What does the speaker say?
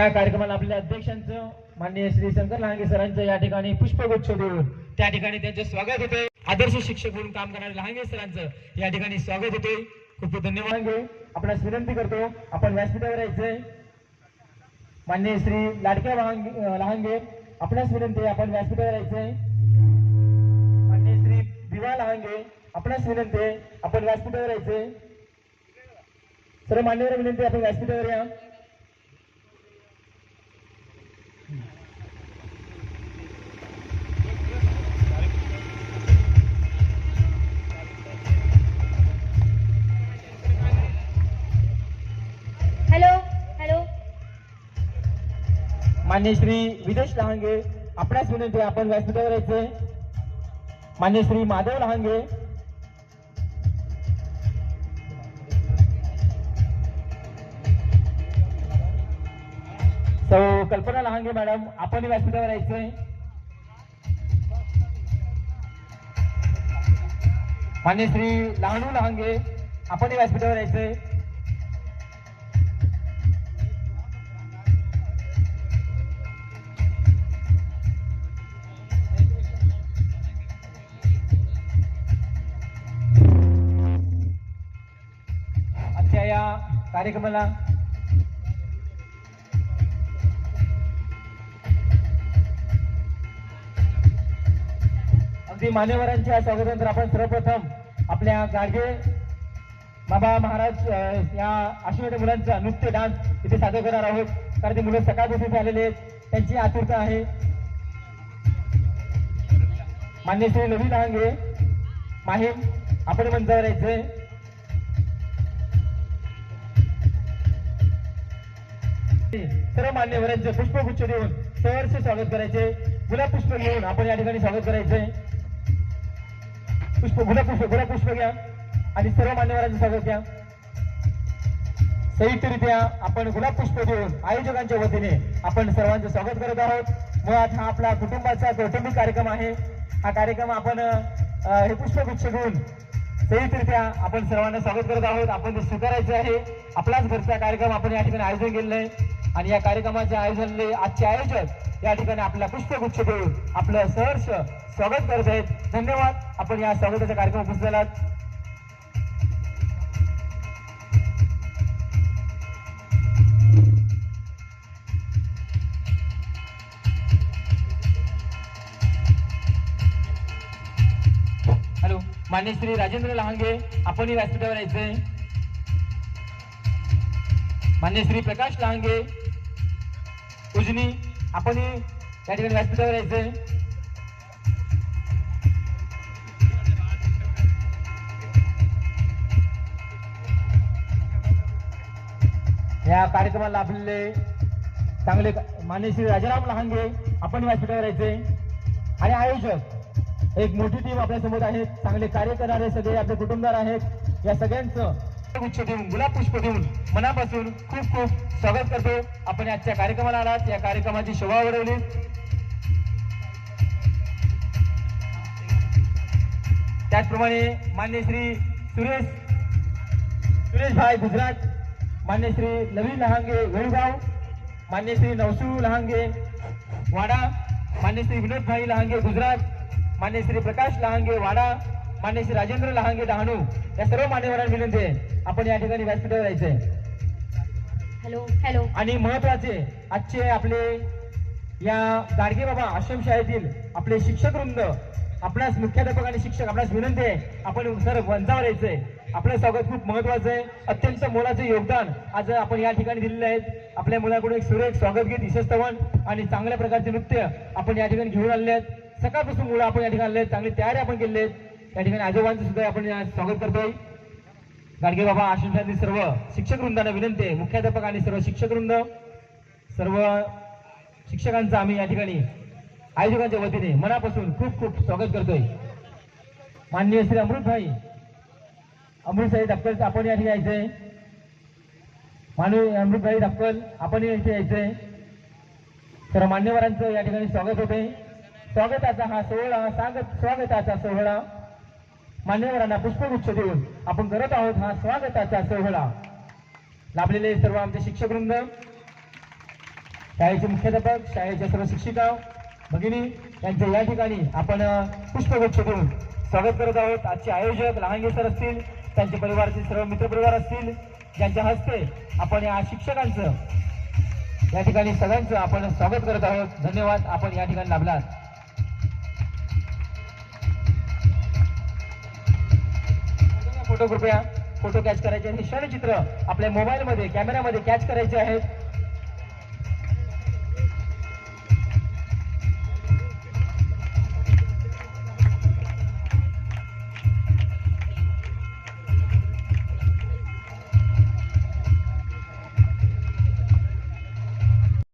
या कार्यक्रमाला आपल्या अध्यक्षांचं माननीय श्री शंकर लहांगे सरांचं या ठिकाणी पुष्पगुच्छ देऊन त्या ठिकाणी त्यांचे स्वागत होते आदर्श शिक्षक म्हणून काम करणारे लहांगे सरांचं या ठिकाणी स्वागत होते खूप खूप धन्यवाद. आपण विनंती करतो आपण व्यासपीठावर यायचंय. माननीय श्री लाडक्या लहांगे आपणास विनंती आहे आपण व्यासपीठावर यायचंय. माननीय श्री दिवा लहांगे आपणास विनंती आहे आपण व्यासपीठावर यायचंय. सर्व मान्यवर विनंती आपण व्यासपीठावर या. मान्य श्री विदेश लहांगे आपणास विनंती आपण व्यासपीठावर यायचंय मान्य श्री माधव लहांगे. सौ कल्पना लहांगे मॅडम आपण व्यासपीठावर यायचंय मान्य श्री लहानू लहांगे आपण व्यासपीठावर यायचंय कार्यक्रमाला. अगदी मान्यवरांच्या स्वागतानंतर आपण सर्वप्रथम आपल्या गाडगे बाबा महाराज या आशिर्वाद मुलांचा नृत्य डान्स इथे सादर करणार आहोत. कारण ते मुलं सकाळपासून आलेले आहेत. त्यांची आतुरता आहे. मान्य श्री नवी लहांगे माहीम आपण मंचावर यायचंय सर्व मान्यवरांचे पुष्पगुच्छ देऊन सहर्ष स्वागत करायचे. गुलाब पुष्प घेऊन आपण या ठिकाणी स्वागत करायचंय पुष्प गुलाब पुष्प गुलाब पुष्प घ्या आणि सर्व मान्यवरांचे स्वागत घ्या. संयुक्तरित्या आपण गुलाब पुष्प देऊन आयोजकांच्या वतीने आपण सर्वांचं स्वागत करत आहोत. मुळात हा आपला कुटुंबाचा कौटुंबिक कार्यक्रम आहे. हा कार्यक्रम आपण हे पुष्पगुच्छ घेऊन संयुक्तरित्या आपण सर्वांना स्वागत करत आहोत. आपण ते स्वीकारायचं आहे आपलाच घरचा कार्यक्रम आपण या ठिकाणी आयोजन केलेलं आहे. आणि या कार्यक्रमाचे आयोजन आजचे आयोजक या ठिकाणी आपला पुष्पगुच्छ देऊन आपलं सहर्ष स्वागत करत आहेत. धन्यवाद. आपण या स्वागताचा कार्यक्रम उपस्थित झालात. हॅलो मान्य श्री राजेंद्र लहांगे आपणही व्यासपीठावर यायचंय. मान्य श्री प्रकाश लहांगे उजनी आपणही या ठिकाणी व्यासपीठावर यायचंय या कार्यक्रमाला आपले चांगले मान्य श्री राजाराम लहांगे आपण व्यासपीठावर यायचंय आणि आयोजक एक मोठी टीम आपल्यासमोर आहे चांगले कार्य करणारे सगळे आपले कुटुंबदार आहेत. या सगळ्यांचं गुच्छ देऊन गुलाब पुष्प देऊन मनापासून खूप खूप स्वागत करतो. आपण आजच्या कार्यक्रमाला आलात. या कार्यक्रमाची शोभा वाढवली. त्याचप्रमाणे मान्य श्री सुरेश सुरेश भाई गुजरात मान्य श्री नवीन लहांगे वेळगाव मान्य श्री नवसू लहांगे वाडा मान्य श्री विनोद भाई लहांगे गुजरात मान्य श्री प्रकाश लहांगे वाडा मान्य श्री राजेंद्र लहांगे डहाणू या सर्व मान्यवरांना विनंती आहे आपण या ठिकाणी व्यासपीठावर यायचंय. Hello hello. आणि महत्त्वाचे आजचे आपले या गाडगे बाबा आश्रमशाळेतील आपले शिक्षक वृंद आपणास मुख्याध्यापक आणि शिक्षक आपणास विनंती आहे आपण सर मंचावर यायचंय. आपलं स्वागत खूप महत्वाचं आहे. अत्यंत मोलाचे योगदान आज आपण या ठिकाणी दिलेले आहेत आपल्या मुलाकडून एक सुरेख स्वागत गीत यशस्तवन आणि चांगल्या प्रकारचे नृत्य आपण या ठिकाणी घेऊन आले आहेत. सकाळपासून मुलं आपण या ठिकाणी आले आहेत. चांगली तयारी आपण केली आहेत. या ठिकाणी आजोबांचं सुद्धा आपण स्वागत करतोय. गाडगे बाबा आश्रमशाळेतील सर्व शिक्षक वृंदांना विनंती आहे. मुख्याध्यापक आणि सर्व शिक्षक वृंद सर्व शिक्षकांचं आम्ही या ठिकाणी आयोजकांच्या वतीने मनापासून खूप खूप स्वागत करतोय. माननीय श्री अमृतभाई अमृतसाई दाखल आपण या ठिकाणी यायचंय. माननीय अमृतभाई दाखल आपण इथे यायचंय. सर्व मान्यवरांचं या ठिकाणी स्वागत होते स्वागताचा हा सोहळा सांगत स्वागताचा सोहळा मान्यवरांना पुष्पगुच्छ देऊन आपण करत आहोत हा स्वागताचा सोहळा. लाभलेले सर्व आमचे शिक्षकवृंद शाळेचे मुख्याध्यापक शाळेच्या सर्व शिक्षिका भगिनी यांचे या ठिकाणी आपण पुष्पगुच्छ देऊन स्वागत करत आहोत. आजचे आयोजक लहानगे सर असतील त्यांचे परिवाराचे सर्व मित्रपरिवार असतील ज्यांच्या हस्ते आपण या शिक्षकांचं या ठिकाणी सगळ्यांचं आपण स्वागत करत आहोत. धन्यवाद. आपण या ठिकाणी लाभलात. फोटो कृपया फोटो कॅच करायचे हे क्षणचित्र आपल्या मोबाईलमध्ये कॅमेऱ्यामध्ये कॅच करायचे आहेत.